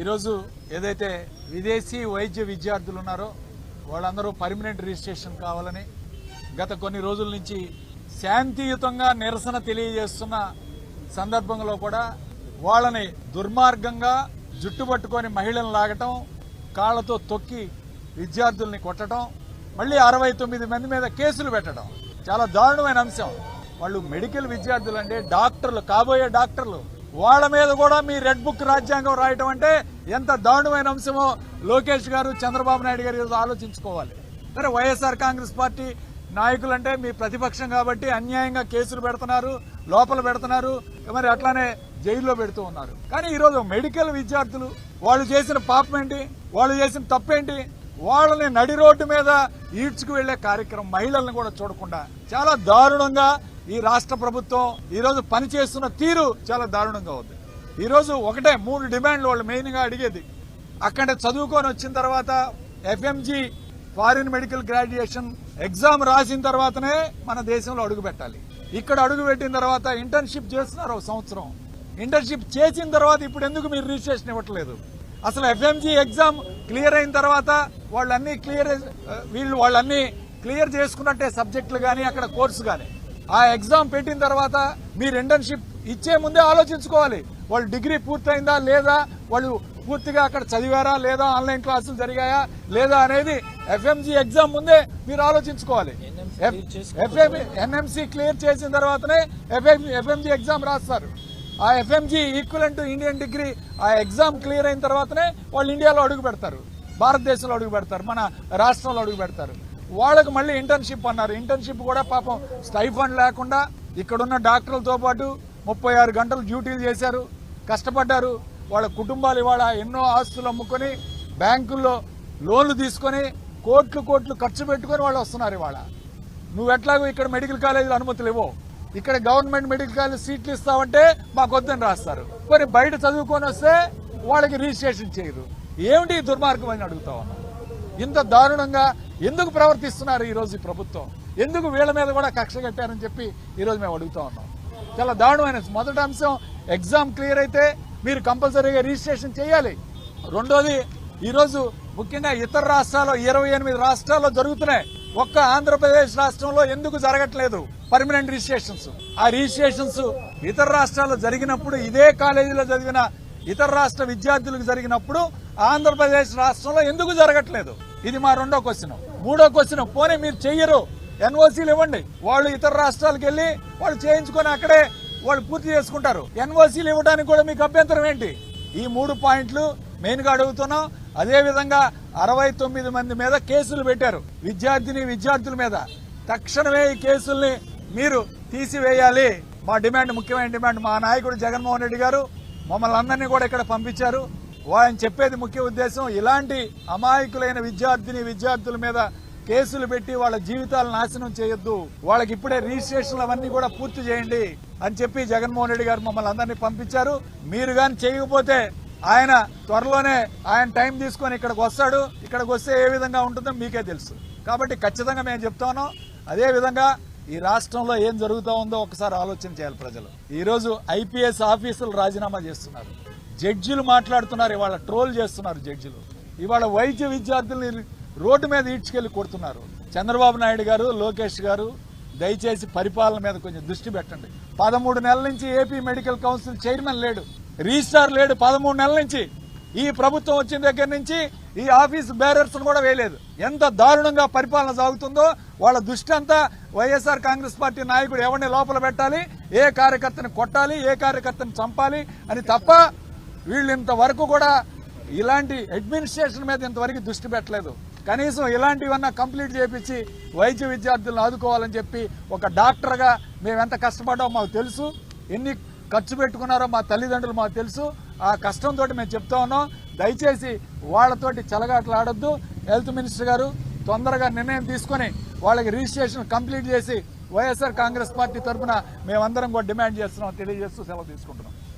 ఈరోజు ఏదైతే విదేశీ వైద్య విద్యార్థులు ఉన్నారో వాళ్ళందరూ పర్మనెంట్ రిజిస్ట్రేషన్ కావాలని గత కొన్ని రోజుల నుంచి శాంతియుతంగా నిరసన తెలియజేస్తున్న సందర్భంలో కూడా వాళ్ళని దుర్మార్గంగా జుట్టుపట్టుకొని మహిళలను లాగటం కాళ్ళతో తొక్కి విద్యార్థుల్ని కొట్టడం మళ్ళీ అరవై తొమ్మిది మంది మీద కేసులు పెట్టడం. చాలా దారుణమైన అంశం. వాళ్ళు మెడికల్ విద్యార్థులు అంటే డాక్టర్లు కాబోయే డాక్టర్లు. వాళ్ళ మీద కూడా మీ రెడ్ బుక్ రాజ్యాంగం రాయటం అంటే ఎంత దారుణమైన అంశమో లోకేష్ గారు చంద్రబాబు నాయుడు గారు ఆలోచించుకోవాలి. సరే వైఎస్ఆర్ కాంగ్రెస్ పార్టీ నాయకులంటే మీ ప్రతిపక్షం కాబట్టి అన్యాయంగా కేసులు పెడుతున్నారు లోపల పెడుతున్నారు మరి అట్లానే జైల్లో పెడుతూ ఉన్నారు. కానీ ఈరోజు మెడికల్ విద్యార్థులు వాళ్ళు చేసిన పాపం ఏంటి వాళ్ళు చేసిన తప్పేంటి? వాళ్ళని నడి రోడ్డు మీద ఈడ్చుకు వెళ్ళే కార్యక్రమం మహిళలను కూడా చూడకుండా చాలా దారుణంగా ఈ రాష్ట్ర ప్రభుత్వం ఈరోజు పనిచేస్తున్న తీరు చాలా దారుణంగా ఉంది. ఈరోజు ఒకటే మూడు డిమాండ్లు వాళ్ళు మెయిన్గా అడిగేది. అక్కడ చదువుకొని వచ్చిన తర్వాత FMG foreign medical graduation exam రాసిన తర్వాతనే మన దేశంలో అడుగు పెట్టాలి. ఇక్కడ అడుగు పెట్టిన తర్వాత ఇంటర్న్షిప్ చేస్తున్నారు ఒక సంవత్సరం. ఇంటర్న్షిప్ చేసిన తర్వాత ఇప్పుడు ఎందుకు మీరు రిజిస్ట్రేషన్ ఇవ్వట్లేదు? అసలు ఎఫ్ఎంజీ ఎగ్జామ్ క్లియర్ అయిన తర్వాత వాళ్ళన్నీ క్లియర్ వీళ్ళు వాళ్ళన్నీ క్లియర్ చేసుకున్నట్టే సబ్జెక్టులు కానీ అక్కడ కోర్సు కానీ. ఆ ఎగ్జామ్ పెట్టిన తర్వాత మీరు ఇంటర్న్షిప్ ఇచ్చే ముందే ఆలోచించుకోవాలి. వాళ్ళు డిగ్రీ పూర్తయిందా లేదా? వాళ్ళు పూర్తిగా అక్కడ చదివారా లేదా? ఆన్లైన్ క్లాసులు జరిగాయా లేదా అనేది ఎఫ్ఎంజీ ఎగ్జామ్ ముందే మీరు ఆలోచించుకోవాలి. ఎన్ఎంసీ క్లియర్ చేసిన తర్వాతనే ఎఫ్ఎంజీ ఎగ్జామ్ రాస్తారు. ఆ ఎఫ్ఎంజీ ఈక్వలెంట్ ఇండియన్ డిగ్రీ ఆ ఎగ్జామ్ క్లియర్ అయిన తర్వాతనే వాళ్ళు ఇండియాలో అడుగు పెడతారు. భారతదేశంలో అడుగు పెడతారు. మన రాష్ట్రంలో అడుగు పెడతారు. వాళ్ళకి మళ్ళీ ఇంటర్న్షిప్ అన్నారు. ఇంటర్న్షిప్ కూడా పాపం స్టైఫండ్ లేకుండా ఇక్కడున్న డాక్టర్లతో పాటు ముప్పై ఆరు గంటలు డ్యూటీలు చేశారు. కష్టపడ్డారు. వాళ్ళ కుటుంబాలు ఇవాళ ఎన్నో ఆస్తులు అమ్ముకొని బ్యాంకుల్లో లోన్లు తీసుకొని కోట్లు కోట్లు ఖర్చు పెట్టుకొని వాళ్ళు వస్తున్నారు ఇవాళ. నువ్వు ఎట్లాగో ఇక్కడ మెడికల్ కాలేజీలో అనుమతులు ఇవ్వవు ఇక్కడ గవర్నమెంట్ మెడికల్ కాలేజ్ సీట్లు ఇస్తావంటే మాకు వద్దని రాస్తారు. మరి బయట చదువుకొని వస్తే వాళ్ళకి రిజిస్ట్రేషన్ చేయరు. ఏమిటి దుర్మార్గం అని అడుగుతా ఇంత దారుణంగా ఎందుకు ప్రవర్తిస్తున్నారు ఈరోజు ఈ ప్రభుత్వం? ఎందుకు వీళ్ళ మీద కూడా కక్ష కట్టారని చెప్పి ఈరోజు మేము అడుగుతా ఉన్నాం. చాలా దారుణమైన మొదటి అంశం ఎగ్జామ్ క్లియర్ అయితే మీరు కంపల్సరీగా రిజిస్ట్రేషన్ చేయాలి. రెండోది ఈరోజు ముఖ్యంగా ఇతర రాష్ట్రాల్లో ఇరవై ఎనిమిది రాష్ట్రాల్లో జరుగుతున్నాయి. ఒక్క ఆంధ్రప్రదేశ్ రాష్ట్రంలో ఎందుకు జరగట్లేదు పర్మనెంట్ రిజిస్ట్రేషన్స్? ఆ రిజిస్ట్రేషన్స్ ఇతర రాష్ట్రాల్లో జరిగినప్పుడు ఇదే కాలేజీలో చదివిన ఇతర రాష్ట్ర విద్యార్థులకు జరిగినప్పుడు ఆంధ్రప్రదేశ్ రాష్ట్రంలో ఎందుకు జరగట్లేదు? ఇది మా రెండో క్వశ్చన్. మూడో క్వశ్చన్ పోనీ మీరు చెయ్యరు. ఎన్ఓసీలు ఇవ్వండి. వాళ్ళు ఇతర రాష్ట్రాలకు వెళ్ళి వాళ్ళు చేయించుకొని అక్కడే వాళ్ళు పూర్తి చేసుకుంటారు. ఎన్ఓసీలు ఇవ్వడానికి కూడా మీకు అభ్యంతరం ఏంటి? ఈ మూడు పాయింట్లు మెయిన్గా అడుగుతున్నాం. అదేవిధంగా అరవై తొమ్మిది మంది మీద కేసులు పెట్టారు. విద్యార్థిని విద్యార్థుల మీద. తక్షణమే ఈ కేసుల్ని మీరు తీసివేయాలి. మా డిమాండ్ ముఖ్యమైన డిమాండ్ మా నాయకుడు జగన్మోహన్ రెడ్డి గారు. మమ్మల్ని అందరినీ కూడా ఇక్కడ పంపించారు. ఆయన చెప్పేది ముఖ్య ఉద్దేశం ఇలాంటి అమాయకులైన విద్యార్థిని విద్యార్థుల మీద కేసులు పెట్టి వాళ్ళ జీవితాలు నాశనం చేయొద్దు. వాళ్ళకి ఇప్పుడే రిజిస్ట్రేషన్లు అవన్నీ కూడా పూర్తి చేయండి అని చెప్పి జగన్మోహన్ రెడ్డి గారు మమ్మల్ని అందరినీ పంపించారు. మీరు కానీ చేయకపోతే ఆయన త్వరలోనే ఆయన టైం తీసుకొని ఇక్కడికి వస్తాడు. ఇక్కడికి వస్తే ఏ విధంగా ఉంటుందో మీకే తెలుసు. కాబట్టి ఖచ్చితంగా మేము చెప్తాను అదేవిధంగా అదే విధంగా ఈ రాష్ట్రంలో ఏం జరుగుతూ ఉందో ఒకసారి ఆలోచన చేయాలి ప్రజలు. ఈరోజు ఐపీఎస్ ఆఫీసులు రాజీనామా చేస్తున్నారు. జడ్జిలు మాట్లాడుతున్నారు ఇవాళ ట్రోల్ చేస్తున్నారు జడ్జిలు. ఇవాళ వైద్య విద్యార్థుల్ని రోడ్డు మీద ఈడ్చుకెళ్ళి కొడుతున్నారు. చంద్రబాబు నాయుడు గారు లోకేష్ గారు దయచేసి పరిపాలన మీద కొంచెం దృష్టి పెట్టండి. పదమూడు నెలల నుంచి ఏపీ మెడికల్ కౌన్సిల్ చైర్మన్ లేడు. రిజిస్టార్ లేడు పదమూడు నెలల నుంచి. ఈ ప్రభుత్వం వచ్చిన దగ్గర నుంచి ఈ ఆఫీస్ బేరర్స్ కూడా వేయలేదు. ఎంత దారుణంగా పరిపాలన సాగుతుందో వాళ్ళ దృష్టి అంతా వైఎస్ఆర్ కాంగ్రెస్ పార్టీ నాయకుడు ఎవరిని లోపల పెట్టాలి ఏ కార్యకర్తని కొట్టాలి ఏ కార్యకర్తని చంపాలి అని తప్ప వీళ్ళు ఇంతవరకు కూడా ఇలాంటి అడ్మినిస్ట్రేషన్ మీద ఇంతవరకు దృష్టి పెట్టలేదు. కనీసం ఇలాంటివన్నా కంప్లీట్ చేపించి వైద్య విద్యార్థులను ఆదుకోవాలని చెప్పి ఒక డాక్టర్గా మేము ఎంత కష్టపడ్డామో మాకు తెలుసు. ఎన్ని ఖర్చు పెట్టుకున్నారో మా తల్లిదండ్రులు మాకు తెలుసు. ఆ కష్టంతో మేము చెప్తా ఉన్నాం. దయచేసి వాళ్ళతోటి చెలగాట్లు ఆడొద్దు. హెల్త్ మినిస్టర్ గారు తొందరగా నిర్ణయం తీసుకొని వాళ్ళకి రిజిస్ట్రేషన్ కంప్లీట్ చేసి వైఎస్ఆర్ కాంగ్రెస్ పార్టీ తరఫున మేమందరం కూడా డిమాండ్ చేస్తున్నాం తెలియజేస్తూ సెలవు తీసుకుంటున్నాం.